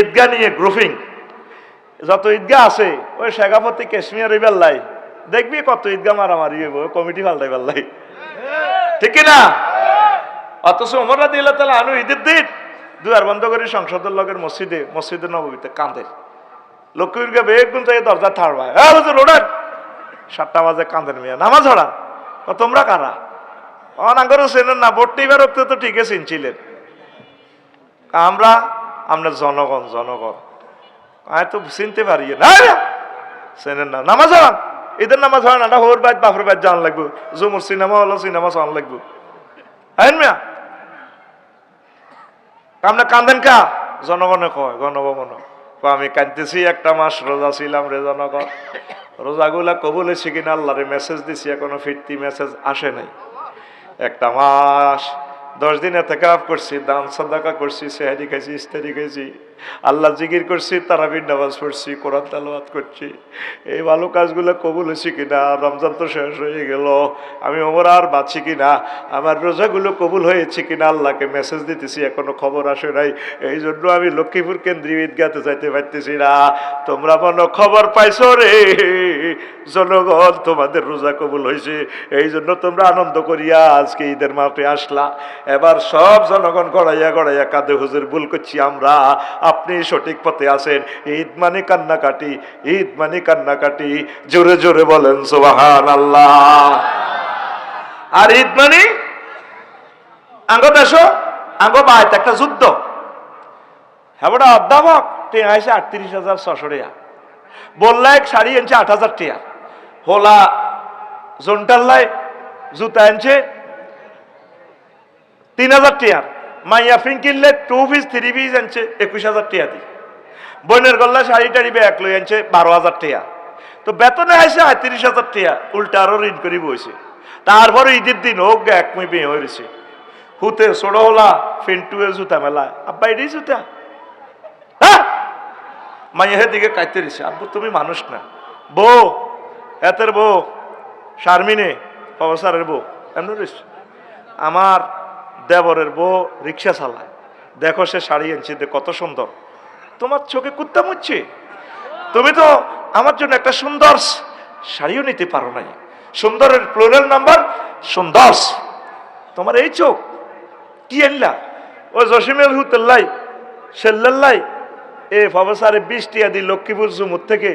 ঈদগাহ নিয়ে গ্রুপিং যত ঈদগাহ আছে, ওই শেখাপতি কাশ্মীর ওই বেল্লাই দেখবি কত ঈদগাহ মারামারি হইব কমিটি পাল্টাই বেল্লাই ঠিক না অথচ ওমররা দিল তাহলে আনু ঈদের দিন দুয়ার বন্ধ করে সংসদের লগের মসজিদে মসজিদের নবীতে কাঁদে। লক্ষ্মীর গে বেগুন থেকে দরজা ঠাড়বায় হ্যাঁ হুজুর ওড়ান সাতটা বাজে কাঁদেন মিয়া, নামাজ হড়া ও, তোমরা কারা? অনাগরও চেনেন না, ভোট রক্তে তো ঠিকই চিনছিলেন। আমরা আমরা জনগণ জনগণ। আমি তো চিনতে পারি না। চেনেন না। নামাজ ঈদের নামাজ হয় না। হোর বাইত, বাপর বাইত জান লাগবো। জুমুর সিনেমা হলো, সিনেমা চান লাগবো। আমরা কান্দেন কা? জনগণে কয়, গণভবন। আমি কাঁদতেছি একটা মাস, রোজা ছিলাম রে জনগণ। রোজাগুলা কবুল হয়েছে কিনা আল্লাহরে মেসেজ দিছি, এখনও ফিরতি মেসেজ আসে নাই। একটা মাস দশ দিন এতে খারাপ করছি দান সাদাকা করছি সেহারি খাইছি ইস্তারি খাইছি। আল্লাহ জিকির করছি, তারাবির নামাজ পড়ছি, কোরআন তালাবাদ করছি। এই ভালো কাজগুলো কবুল হয়েছে কিনা? রমজান তো শেষ হয়ে গেল। আমি ওমর আর বাঁচি কিনা? আমার রোজাগুলো কবুল হয়েছে কিনা? আল্লাহকে মেসেজ দিতেছি, এখনও খবর আসে নাই। এই জন্য আমি লক্ষ্মীপুর কেন্দ্রীয় ঈদগাতে যাইতে পারতেছি না। তোমরা মনে খবর পাইছো রে? জনগণ, তোমাদের রোজা কবুল হয়েছে। এই জন্য তোমরা আনন্দ করিয়া আজকে ঈদের মাঠে আসলা। এবার সব জনগণ গড়াইয়া গড়াইয়া কাঁদে, হুজুর, ভুল করছি আমরা। আপনি সঠিক পথে আছেন ঈদ মানে কান্নাকাটি, ঈদ মানে কান্নাকাটি। জোরে জোরে বলেন সোবাহান আল্লাহ আর ঈদ মানে? আঙ্গ দেশ, আঙ্গ বাইত, একটা যুদ্ধ। হ্যাঁ বড় অধ্যাপক, টিয়া আছে আটত্রিশ হাজার ছশো টিয়া। বললা এক শাড়ি আনছে আট হাজার টিয়া। হোলা জোনটাল্লাই জুতা আনছে তিন হাজার টিয়ার। মাইয়া ফিন কিনলে টু পিস থ্রি পিস আনছে, একুশ হাজার টিয়া দি। বোনের গল্লা শাড়ি টাড়ি ব্যাগ লই আনছে, বারো হাজার টিয়া তো বেতনে আইসে আটত্রিশ হাজার টিয়া উল্টা আরও ঋণ করি বইছে তারপরে ঈদের দিন হোক গে এক মুই বিয়ে হয়েছে হুতে ছোড়ো হলা ফিন্টুয়ে জুতা মেলা। আব্বা, এটাই জুতা। হ্যাঁ? মাইয়া দিকে কাইতে দিছে আব্বু, তুমি মানুষ না। বউ, এতের বউ, শারমিনে প্রফেসরের বউ, এমন আমার দেবরের বউ রিক্সা চালায়। দেখো সে শাড়ি আনছে দে কত সুন্দর। তোমার চোখে কুত্তা মুচ্ছে? তুমি তো আমার জন্য একটা সুন্দর শাড়িও নিতে পারো নাই। সুন্দরের প্লোরাল নাম্বার সুন্দর তোমার এই চোখ, কি আনলা? ও জসিমের হুতেল্লাই সেল্লাল্লাই এ প্রফেসরে বিশ টিয়া দি লক্ষ্মীপুর জুমুর থেকে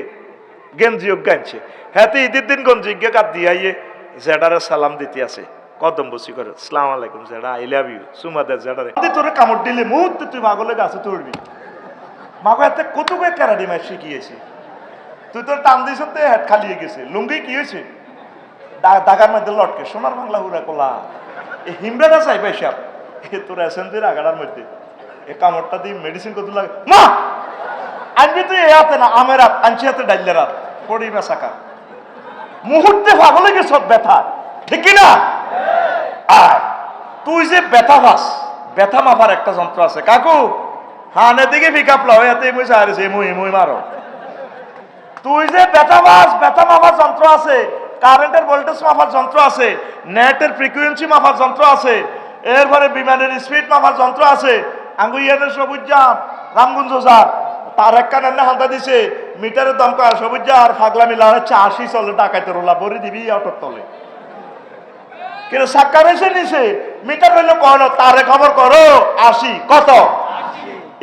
গেঞ্জি গাইছে হ্যাঁ ঈদের দিন গঞ্জি গে কাপ দিয়ে জেডারে সালাম দিতে আছে কদম বসি করে, সালাম আলাইকুম জেডা আই লাভ ইউ, সুমা দে জেডারে তোরে কামড় দিলে মুহূর্তে তুই মাগলে গাছে তুলবি মাগো, এতে কত কয়েক ক্যারাডি মাছ শিখিয়েছে? তুই তোর টান দিস হেড খালিয়ে গেছে, লুঙ্গি কি হয়েছে? দাগার মধ্যে লটকে, সোনার বাংলা হুরা কোলা। এই হিমড়াটা চাই পেশাব এ তোর এসেন্সির আগাড়ার মধ্যে। এ কামড়টা দিয়ে মেডিসিন কত লাগে? মা, আনবি তুই এ হাতে না, আমের হাত, আনছি হাতে ডাইলের হাত, পড়ি বেসাকা মুহূর্তে পাগলে গেছ, ব্যথা। ঠিক না আয়। তুই যে ব্যথা পাস, ব্যথা মাপার একটা যন্ত্র আছে। কাকু হানের দিকে পিক আপ লাও এতে মুই মুই মুই মারো। তুই যে ব্যথা পাস, ব্যথা মাপার যন্ত্র আছে, কারেন্টের ভোল্টেজ মাপার যন্ত্র আছে নেটের ফ্রিকুয়েন্সি মাপার যন্ত্র আছে, এরপরে বিমানের স্পিড মাপার যন্ত্র আছে, আঙ্গুইয়ানের সবুজ জাম, রামগুঞ্জ যার তার এক কানের না হালদা দিছে, মিটারের দাম কয় সবুজ আর ফাগলা মিলা হচ্ছে আশি চলে ডাকাইতে রোলা বরি দিবি অটোর তলে। কিন্তু সাক্কার এসে নিছে মিটার হইল কন তারে খবর করো। আশি। কত?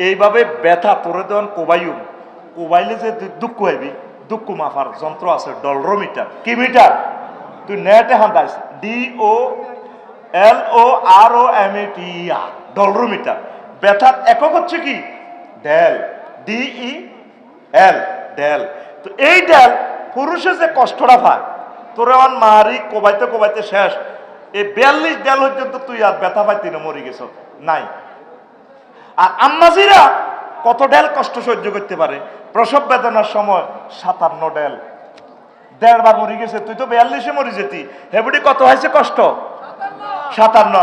এইভাবে ব্যথা তোরে দেওয়ান কোবাইম কোবাইলে যে দুঃখ হইবি, দুঃখ মাফার যন্ত্র আছে, ডলরোমিটার। কি মিটার? তুই নেটে হান্দাইস D O L O R O M A T আর ডলরোমিটার। ব্যথার একক হচ্ছে কি? Del. D E L del. তো এই ডেল পুরুষে যে কষ্টটা পায় তোরে আমার মারি কোবাইতে কোবাইতে শেষ। এই বিয়াল্লিশ ডেল পর্যন্ত তুই আর ব্যথা পাইতি না, মরি গেছ। নাই। আর আম্মাজিরা কত ডেল কষ্ট সহ্য করতে পারে? প্রসব বেদনার সময় সাতান্ন ডেল দেড়বার মরি গেছে, তুই তো বিয়াল্লিশে মরি যেতি। হেবুটি কত হয়েছে কষ্ট? সাতান্ন।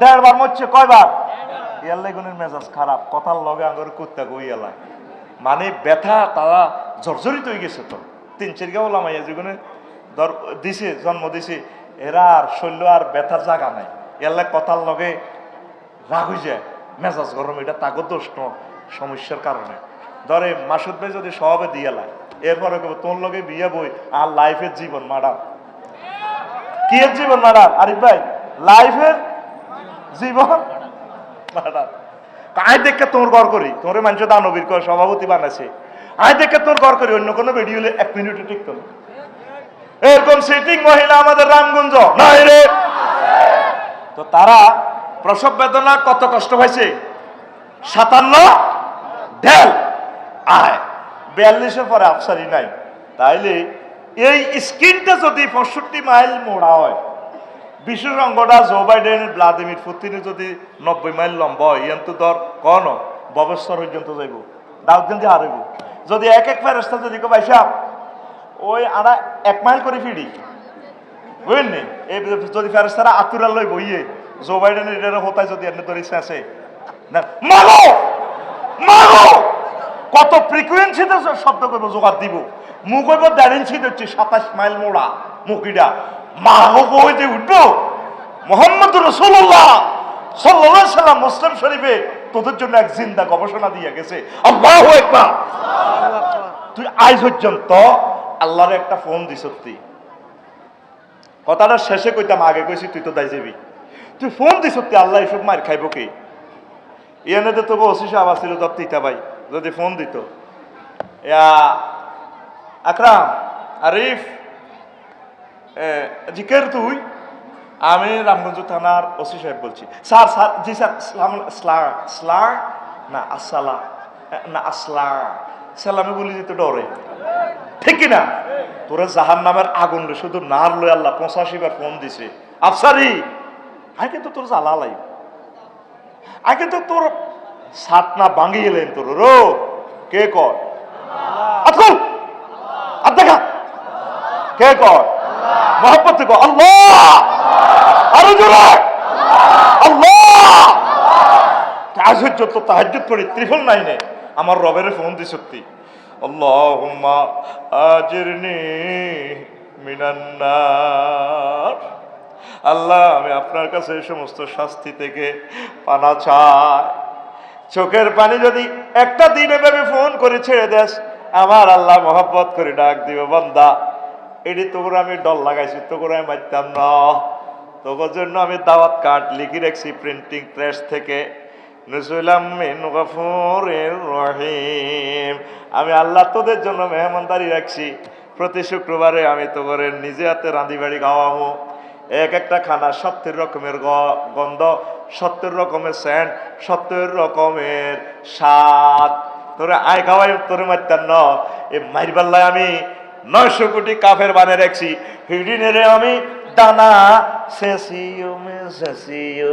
দেড়বার মরছে কয়বার? ইয়াল্লাই গুণের মেজাজ খারাপ। কথার লগে আঙুর কুত্তা গই এলাই মানে ব্যথা, তারা জর্জরিত হয়ে গেছে তো। তিন চারগা ওলাম আইয়া যেগুলো ধর দিছে, জন্ম দিছে। এরা আর শৈল্য আর ব্যথার জায়গা নাই। এলাই কথার লগে রাগ হয়ে যায়। মেজাজ গরম, এটা তাগো দোষ সমস্যার কারণে। ধরে, মাসুদ ভাই যদি সবে দিয়ে লাই, এরপরে তোর লগে বিয়ে বই আর লাইফের জীবন মাডার কি জীবন মাডার আরিফ ভাই, লাইফের জীবন? মাডার আয় দেখে তোর ঘর করি। তোর মানুষ দানবীর সভাপতি বানাছে আই দেখে তোর ঘর করি, অন্য কোনো ভিডিও এক মিনিটে ঠিক তো এরকম সিটিং মহিলা আমাদের রামগঞ্জ। নাই রে। তো তারা প্রসব বেদনা কত কষ্ট হয়েছে সাতান্ন ঢেল। আয় বিয়াল্লিশের পরে আফসারি নাই। তাইলে এই স্কিনটা যদি পঁয়ষট্টি মাইল মোড়া হয় বিশেষ অঙ্গটা জো বাইডেন ভ্লাদিমির পুতিনে যদি নব্বই মাইল লম্বা হয় ইয়ান তো ধর কন? ববস্তর পর্যন্ত যাইব দাউদ কিন্তু হারিব যদি এক এক ফেরস্তা যদি কো ভাই সাহেব, ওই আড়া এক মাইল করে ফিরি। বুঝলেন এই যদি ফেরস্তারা আতুরা লই বইয়ে, জো বাইডেনের এটার হতায় যদি এনে ধরে শেষে, না মারো মারো কত ফ্রিকুয়েন্সিতে শব্দ করব, জোগাড় দিব। মুখ হইব দেড় ইঞ্চি হচ্ছে সাতাশ মাইল মোড়া মুখিটা। মাগো কই যে উঠবো? মোহাম্মদ রসুল্লাহ সাল্লাহ সাল্লাম মুসলিম শরীফে তোদের জন্য এক জিন্দা গবেষণা দিয়ে গেছে। আল্লাহ একবার তুই আজ পর্যন্ত আল্লাহর একটা ফোন দিস তুই কথাটা শেষে কইতাম আগে কইছি তুই তো দাই যাবি। তুই ফোন দিস তুই আল্লাহ এসব মার খাইব কি? এনে তো তবু অশিস আবার ছিল দত্তিতা ভাই যদি ফোন দিত। ইয়া আকরাম আরিফ জিকের তুই? আমি রামগঞ্জ থানার ওসি সাহেব বলছি। স্যার স্যার জি স্যার স্লা না আসসালা এ, না আসলা সালামে বলি যেতে ডরে। ঠিক কি না তোরা জাহান নামের আগুন শুধু নার লই আল্লাহ পঁচাশি বার ফোন দিছে। আফসারি আই কিন্তু তোর জ্বালা লাই আই কিন্তু তোর সাত না ভাঙিয়ে এলেন তোর রো, কে কর দেখা। কে কর মোহাম্মত কর আল্লাহ! আরও জোরে! আল্লাহ! তাহাজ্জুদ তো তাহাজ্জুদ পড়ি ত্রিফল নাইনে আমার রবের ফোন দি আল্লাহুম্মা আজিরনি মিনান্নার। আল্লাহ, আমি আপনার কাছে এই সমস্ত শাস্তি থেকে পানা চাই। চোখের পানি যদি একটা দিন এভাবে ফোন করে ছেড়ে দেস, আমার আল্লাহ মহব্বত করে ডাক দিবে, বন্দা। এটি তোর আমি ডল লাগাইছি তোর আমি মারতাম না। তোর জন্য আমি দাওয়াত কার্ড লিখে রাখছি প্রিন্টিং প্রেস থেকে। রহিম। আমি আল্লাহ তোদের জন্য মেহমানদারি রাখছি। প্রতি শুক্রবারে আমি তোর নিজে হাতে রাঁধি বাড়ি খাওয়াবো। এক একটা খানা সত্তর রকমের গন্ধ, সত্তর রকমের স্যান্ড, সত্তর রকমের স্বাদ। তোরে আয় খাওয়াই, তোরে মারতাম ন। এ মাইরবাল্লায় আমি নয়শো কোটি কাফের বানে রাখছি। হিডিনের আমি দানা শেষিও মে শেষিও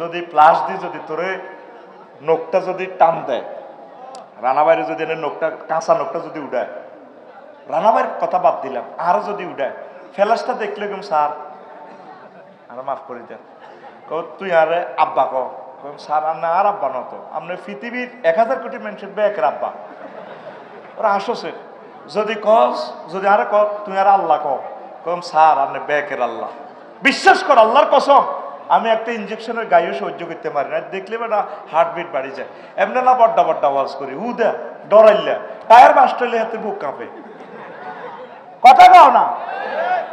যদি প্লাস দি, যদি তোরে নোকটা যদি টান দেয়, রানাবাইরে যদি এনে নোকটা কাঁচা নোকটা যদি উড়ায় রানাবাইয়ের কথা বাদ দিলাম, আরও যদি উড়ায়, ফেলাসটা দেখলে কেম স্যার, আর মাফ করে দেন। তুই আর আব্বা কম স্যার না, আর আব্বা নত আপনি পৃথিবীর এক হাজার কোটি মানুষের ব্যাকের আব্বা। ওরা আসছে। যদি কস, যদি আরে ক তুই আর আল্লাহ কম স্যার, আপনি ব্যাকের আল্লাহ। বিশ্বাস কর, আল্লাহর কসম। আমি একটা ইঞ্জেকশনের গায়েও সহ্য করতে পারি না। দেখলে বেটা হার্টবিট বাড়ি যায়। এমনি না বড্ডা বড্ডা আওয়াজ করি। উদা ডরাইলা। টায়ার বাস্টলে হাতে বুক কাঁপে। কথা কও না?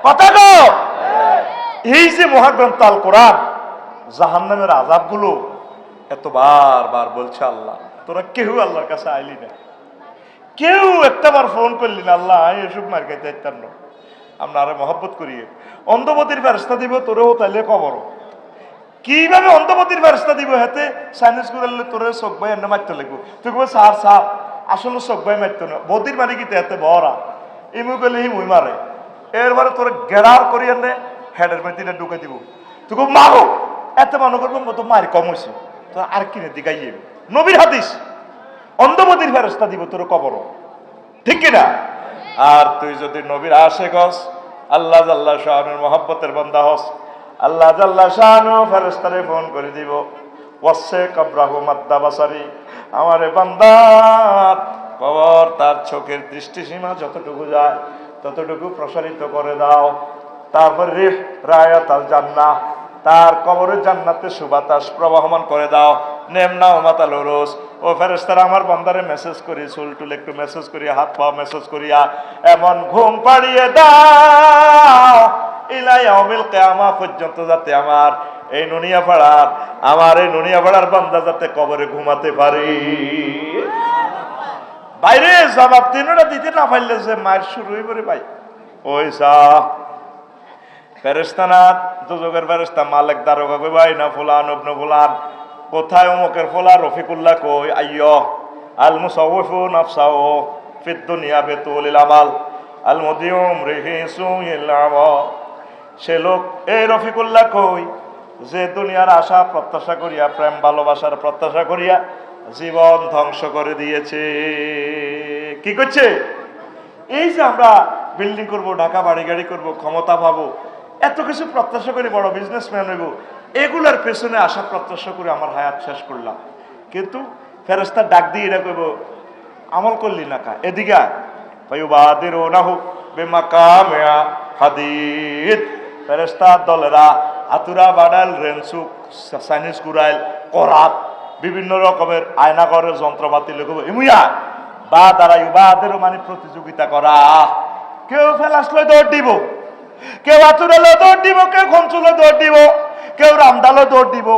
কথা কও? এই যে মহাগ্রন্থ আল কোরআন, জাহান্নামের আজাবগুলো এত বার বার বলছে আল্লাহ। তোরা কেউ আল্লাহর কাছে আইলি না? কেউ একটা বার ফোন করলি না? আল্লাহ এসব মার খাইতে না। আমরা আরে মহব্বত করিয়ে অন্ধপতির ব্যবস্থা দিব, তোরেও তাইলে কবর কীভাবে অন্ধপতির ব্যবস্থা দিব? হাতে সাইন্স করলে তোরে চোখ ভাই এনে মারতে লাগবো। তুই কবে সার সাপ আসলে চোখ ভাই মারতে না। বদির মারি কি এতে বহরা। ইমু করলে হি মুই মারে। এরবারে তোর গেড়ার করি এনে হেডের মধ্যে ঢুকে দিব। তুই কব মারো। এত মনে করব তো মারি কম হয়েছে তো আর কিনে দিগাইয়ে নবীর হাদিস অন্ধমতির ফেরস্তা দিব তোর কবর ঠিক কিনা? আর তুই যদি নবীর আশে গস আল্লাহ জাল্লা শাহানুর মহাব্বতের বান্দা হস আল্লাহ জাল্লা শাহানু ফেরস্তারে ফোন করে দিব। ওয়াসে কবরাহু মাদ্দা বাসারি। আমারে বান্দার কবর তার চোখের দৃষ্টিসীমা যতটুকু যায়, ততটুকু প্রসারিত করে দাও। তারপর রিহ রায়াত আল জান্নাহ তার কবরের জান্নাতে সুবাতাস প্রবাহমান করে দাও। নেমনা ও মাতাল রোজ ও ফেরেস্তারা আমার বান্দারে মেসেজ করি চুল টুল একটু মেসেজ করিয়া, হাত পা মেসেজ করিয়া, এমন ঘুম পাড়িয়ে দাও। যাতে আমার এই নুনিয়া পাড়ার আমার এই নুনিয়া পাড়ার বান্দা যাতে কবরে ঘুমাতে পারি। বাইরে জবাব তিনটা দিতে না পারলে যে মায়ের শুরু হয়ে পড়ে ভাই। ওই সা ফেরেস্তানা দুযোগের ফেরেস্তা মালিক, দারোগা ফুলা? আইয়, আল সে লোক এই রফিকুল্লাহ কই? যে দুনিয়ার আশা প্রত্যাশা করিয়া, প্রেম ভালোবাসার প্রত্যাশা করিয়া জীবন ধ্বংস করে দিয়েছে। কি করছে? এই যে আমরা বিল্ডিং করব, ঢাকা বাড়ি গাড়ি করব, ক্ষমতা পাবো, এত কিছু প্রত্যাশা করে, বড় বিজনেসম্যান হইব, এগুলার পেছনে আশা প্রত্যাশা করে আমার হায়াত শেষ করলাম। কিন্তু ফেরেস্তা ডাক দিয়ে এটা করব আমল করলি না কা? এদিকে আয়। ফায়ুবাদির না হোক হাদিদ। ফেরেস্তা দলেরা আতুরা বাডাল রেনসুক চাইনিজ কুরাইল, করাত, বিভিন্ন রকমের আয়নাগরের যন্ত্রপাতি লেখব ইমুয়া বা দ্বারা ইবাদেরও মানে প্রতিযোগিতা করা। কেউ ফেলাসলে দৌড় দিব, কেউ আতুরালে দৌড় দিব, কেউ খঞ্চুলে দৌড় দিব, কেউ রামদালে দৌড় দিব।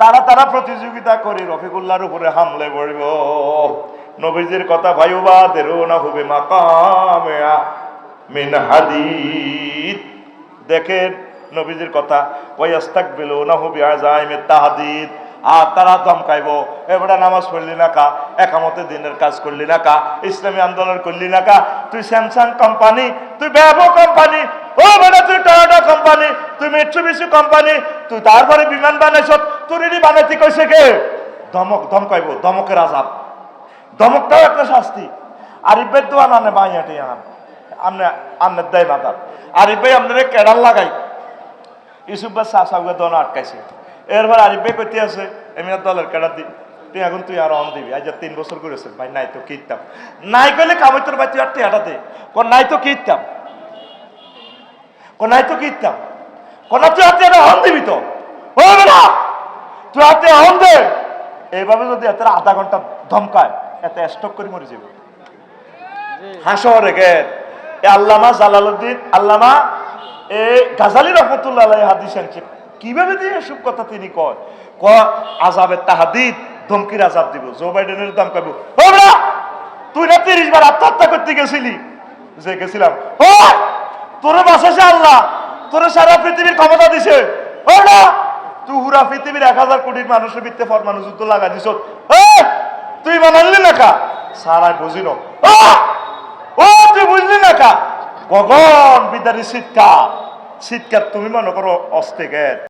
তারা তারা প্রতিযোগিতা করে, রফিকুল্লাহর উপরে হামলে পড়ব নবীজির কথা ভাইবাদেরও না হবে মাকামেয়া মিন হাদিদ দেখেন নবীজির কথা ওয়াস্তাক বেলো না হবে আজাইমে তাহাদিদ আর তারা ধমকাইব, এবারে নামাজ পড়লি না কা? একামতে দিনের কাজ করলি না কা? ইসলামী আন্দোলন করলি না কা? তুই স্যামসাং কোম্পানি, তুই ব্যাবো কোম্পানি, ও বেটা তুই টয়োটা কোম্পানি, তুই মিটসুবিশি কোম্পানি, তুই তারপরে বিমান বানাইছ, তোর এটি বানাইতে কইছে কে? ধমক, ধমকাইব, ধমকের আজাব। ধমকটাও একটা শাস্তি। আরিফের দোয়ান আনে বাইয়াটি আন। আমনে আমনে দেয় আরিফ ভাই কেডাল লাগাই। ইউসুফ আটকাইছে। এরপর আরিফ ভাই কইতে আছে এমনি দলের তুই এখন তুই আর অন দিবি। আজ তিন বছর করেছে ভাই, নাই তো নাই কইলে ভাই, তুই আর কোন নাই তো কোন নাই তো কোন তুই হন দিবি তো? ও, না তুই হন দে। এইভাবে যদি এত আধা ঘণ্টা ধমকায়, এত স্টক করে মরে যাবে। হাসো রেখে এ আল্লামা জালালউদ্দিন, আল্লামা এ গাজালি রহমতুল্লাহ হাদিস আনছে কীভাবে দিয়ে এসব কথা তিনি কয়? ক আজাবের তাহাদিদ, ধমকির আজাব দিব। জো বাইডেনের দাম কাবু তুই না তিরিশ বার আত্মহত্যা করতে গেছিলি? যে গেছিলাম ও তোরে বাসাছে আল্লাহ, তোরে সারা পৃথিবীর ক্ষমতা দিছে। ও না তুই হুরা পৃথিবীর এক হাজার কোটির মানুষের ভিত্তে ফরমানু যুদ্ধ লাগা দিছ তুই বানালি না কা? সারাই তুই বুঝলি না কা? গগন বিদারি শীতকাল শীতকাল তুমি মনে করো অস্তে গেট